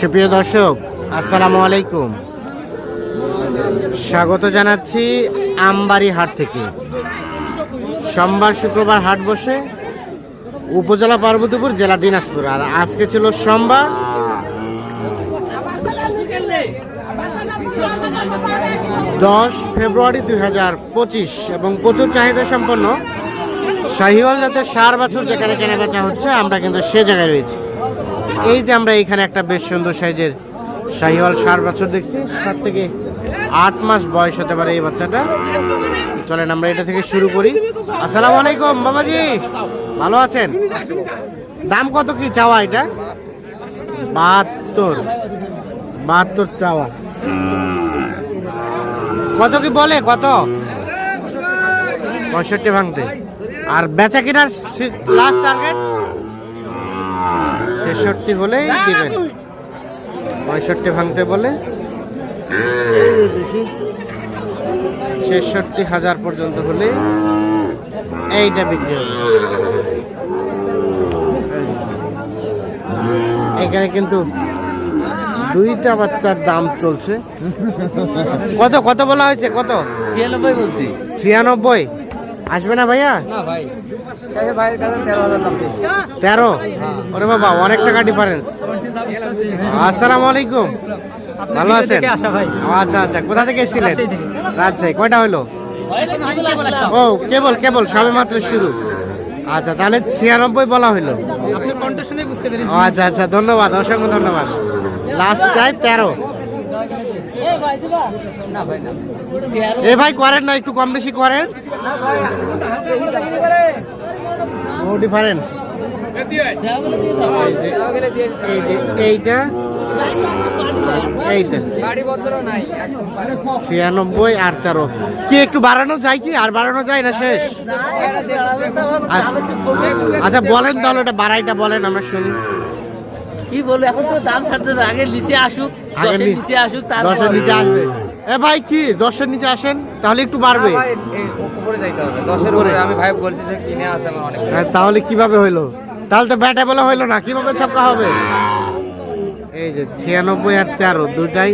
সুপ্রিয় দর্শক, আসসালামু আলাইকুম। স্বাগত জানাচ্ছি আমবাড়ি হাট থেকে। সোমবার শুক্রবার হাট বসে উপজেলা পার্বতীপুর জেলা দিনাজপুর। আর আজকে ছিল সোমবার। দশ ফেব্রুয়ারি দুই হাজার পঁচিশ এবং প্রচুর চাহিদা সম্পন্ন। শাহিওয়াল জাতের সার বাছুর যেখানে কেনাবেচা হচ্ছে, আমরা কিন্তু সে জায়গায় রয়েছি। এই যে আমরা এখানে একটা বেশ সুন্দর সাইজের শাহিওয়াল সার বাছুর দেখছি। সাত থেকে আট মাস বয়স হতে পারে এই বাচ্চাটা। চলেন আমরা এটা থেকে শুরু করি। আসসালামু আলাইকুম, বাবাজি। ভালো আছেন? দাম কত কি চাওয়া এটা? বাহাত্তর। বাহাত্তর চাওয়া। কত কি বলে? কত? পঁয়ষট্টি ভাঙতে। আর বেচা কিনার লাস্ট টার্গেট ছেষট্টি হলেই দিবেন। পঁয়ষট্টি ভাঙতে বলে। দেখি ছেষট্টি হাজার পর্যন্ত হলে এইটা বিক্রি হবে। এখানে কিন্তু দুইটা বাচ্চার দাম চলছে। কত কত বলা হয়েছে? কত? ছিয়ানব্বই বলছি। ছিয়ানব্বই। আসবে না ভাইয়া? না ভাই। তেরো হাজার দাম তেরো? ওরে বাবা অনেক টাকা ডিফারেন্স আসসালামু আলাইকুম। ভালো আছেন? ও, আচ্ছা আচ্ছা কোথা থেকে এসেছিলেন? রাজশাহী কয়টা হলো? ও কেবল কেবল সবে মাত্র শুরু। আচ্ছা তাহলে ছিয়ানব্বই বলা ও আচ্ছা আচ্ছা ধন্যবাদ অসংখ্য ধন্যবাদ। লাস্ট চাই তেরো। না ভাই না এ ভাই করেন না একটু কম বেশি করেন। নো ডিফারেন্স এইটা? এইটা। ছিয়ানব্বই আর তেরো। কি একটু বাড়ানো যায় কি? আর বাড়ানো যায় না শেষ? আচ্ছা বলেন তাহলে বাড়াইটা বলেন আমরা শুনি। কি বলব এখন তো দাম সারতে আগে নিচে আসুক আগে দশের নিচে আসুক তারপর দশের নিচে আসবে। এ ভাই কি দশের নিচে আসেন তাহলে একটু বাড়বে। উপরে যাইতে হবে। দশের উপরে। উপরে আমি ভাই বলছি যে কিনে আছে আমার অনেক হ্যাঁ, তাহলে কীভাবে হইল? তাহলে তো ব্যাটে বলা হইল না কীভাবে ছক্কা হবে? এই যে ছিয়ানব্বই আর তেরো দুটাই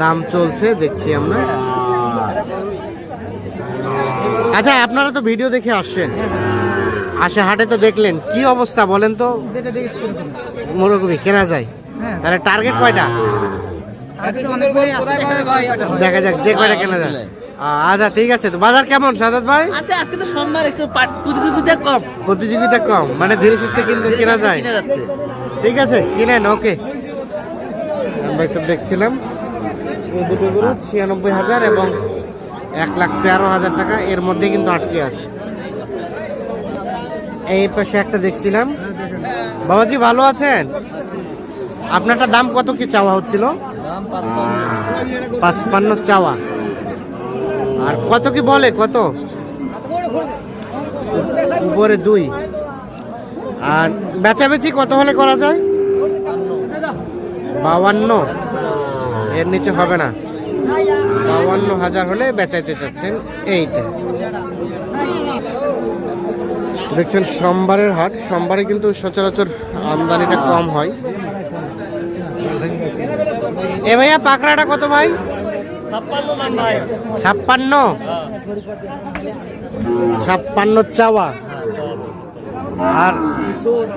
দাম চলছে দেখছি আমরা। আচ্ছা আপনারা তো ভিডিও দেখে আসছেন। আসে হাটে তো দেখলেন কি অবস্থা বলেন তো? যেটা দেখিস মোরগবি কেনা যায়। তাহলে টার্গেট কয়টা? দেখা যাক যে কয়টা কেনা যায়। আচ্ছা ঠিক আছে তো বাজার কেমন সাদাত ভাই? আচ্ছা আজকে তো সোমবার একটু প্রতিযোগিতা কম। প্রতিযোগিতা কম মানে ধীরে সুস্থে কিন্তু কেনা যায়। ঠিক আছে কিনেন ওকে। আমরা একটু দেখছিলাম। এই দুটো গরু ছিয়ানব্বই হাজার এবং এক লাখ তেরো হাজার টাকা এর মধ্যে কিন্তু আটকে আছে। এই পাশে একটা দেখছিলাম। বাবাজি, ভালো আছেন? আপনারটা দাম কত কি চাওয়া হচ্ছিল? পাঁচপান্ন চাওয়া। আর কত কি বলে, কত? উপরে দুই। আর বেচাবেচি কত হলে করা যায়? বাউান্ন এর নিচে হবে না। বাউান্ন হাজার হলে বেচাইতে চাচ্ছেন এইটা। দেখছেন সোমবারের হাট। সোমবারে কিন্তু সচরাচর আমদানিটা কম হয়। এ ভাইয়া, পাকড়াটা কত ভাই? ছাপ্পান্ন। ছাপ্পান্ন চাওয়া। আর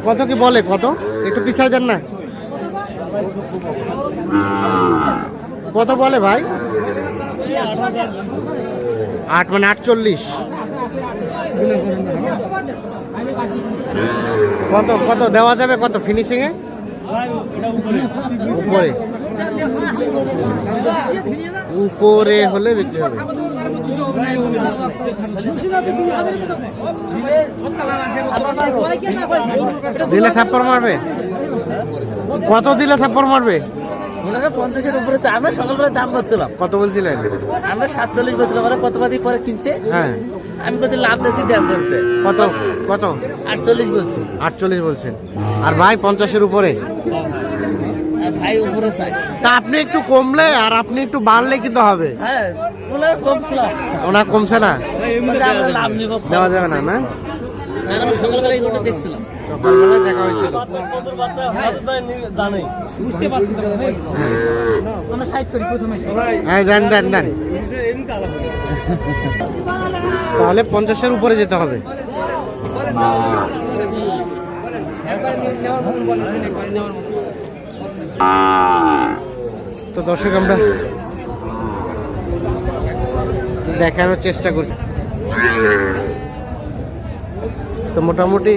কত কি বলে, কত? একটু পিছাই দেন না। কত বলে ভাই? আট মানে আটচল্লিশ। কত কত দেওয়া যাবে? কত ফিনিশিং এ? উপরে। উপরে হলে বিক্রি হবে। দিলে থাপ্পড় মারবে? কত দিলে থাপ্পড় মারবে? মনে হয় পঞ্চাশের উপরে আমরা সকালবেলা দাম বলছিলাম কত বলছিলেন? আমরা সাতচল্লিশ বলছিলাম ওরা কত বাদি পরে কিনছে? হ্যাঁ। আমি লাভ দিচ্ছি বলতে কত? কত? আটচল্লিশ বলছি। আটচল্লিশ বলছেন। আর ভাই পঞ্চাশের উপরে? ভাই উপরে চাই। তা আপনি একটু কমলে আর আপনি একটু বাড়লে কিন্তু হবে? হ্যাঁ ওনার কমছিলাম ওনার কমছে না? লাভ নিব। দেওয়া যাবে না না? সকালবেলা দেখা হয়েছিল। হ্যাঁ দেন দেন দেন। তাহলে পঞ্চাশের উপরে যেতে হবে। তো দর্শক আমরা দেখানোর চেষ্টা করছি। তো মোটামুটি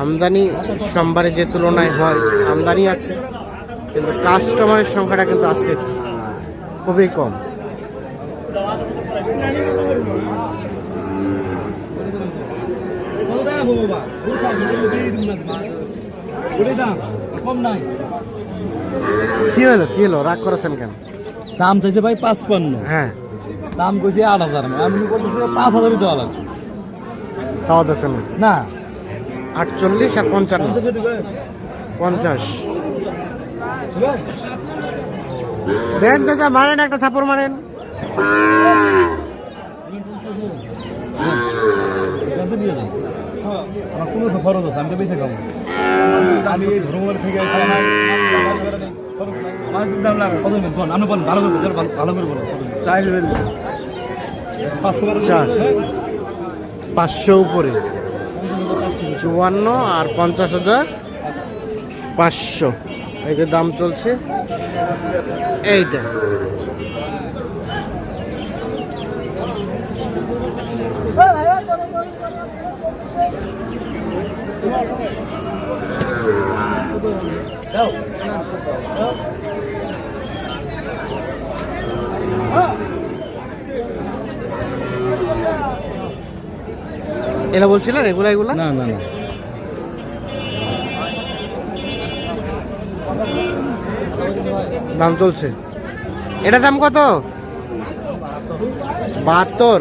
আমদানি সোমবারে যে তুলনায় হয় আমদানি আছে কিন্তু কাস্টমারের সংখ্যাটা কিন্তু আজকে খুবই কম। কি হলো কি হলো? রাগ করেছেন কেন? দাম চাইছে ভাই পাঁচপান্ন। হ্যাঁ। দাম কইছে আট হাজার। আমি বলতেছি পাঁচ হাজারই দেওয়া লাগবে। তাও দিচ্ছেন না? না। আটচল্লিশ আর পঞ্চান্ন। পঞ্চাশ। দেন দাদা মারেন একটা থাপড় মারেন। আমার কোনো খরচ আছে আমি তো বেঁচে খাব আমি এই ধর্মবার থেকে খাই দাম লাগে কত নেবেন বল ভালো করে ভালো- করে বলেন চাই পাঁচশো। পাঁচশো উপরে। চুয়ান্ন আর পঞ্চাশ হাজার পাঁচশো। এই যে দাম চলছে এইটা এলা বলছিলেন এগুলা এগুলা? না না না। দাম চলছে। এটা দাম কত? বাহাত্তর।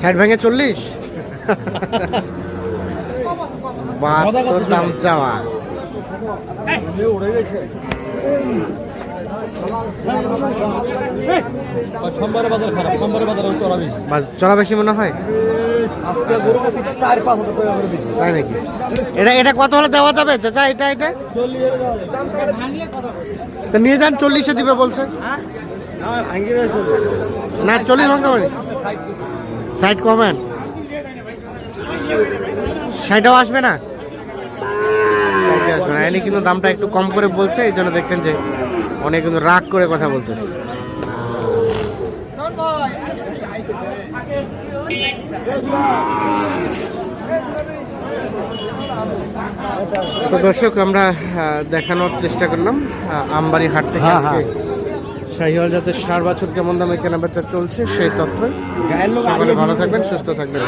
ষাট ভেঙে চল্লিশ? বাহাত্তর দাম চাওয়া। বাজার খারাপ বাজার চড়া বেশি। চড়া বেশি মনে হয়? তাই নাকি? এটা এটা কত হলে দেওয়া যাবে? চাচা এটা এটা? তো নিয়ে যান চল্লিশে দিবে বলছে। না চল্লিশ ভাঙতে পারি। সাইড কমেন। সাইডও আসবে না? সাইডে আসবে না। এনে কিন্তু দামটা একটু কম করে বলছে এই জন্য দেখছেন যে অনেক কিন্তু রাগ করে কথা বলতেছে। তো দর্শক আমরা দেখানোর চেষ্টা করলাম আমবাড়ি হাট থেকে হ্যাঁ, আজকে। শাহিওয়াল জাতের সার বাছুর কেমন দামে কেনাবেচা চলছে সেই তথ্য। সকলে ভালো থাকবেন সুস্থ থাকবেন।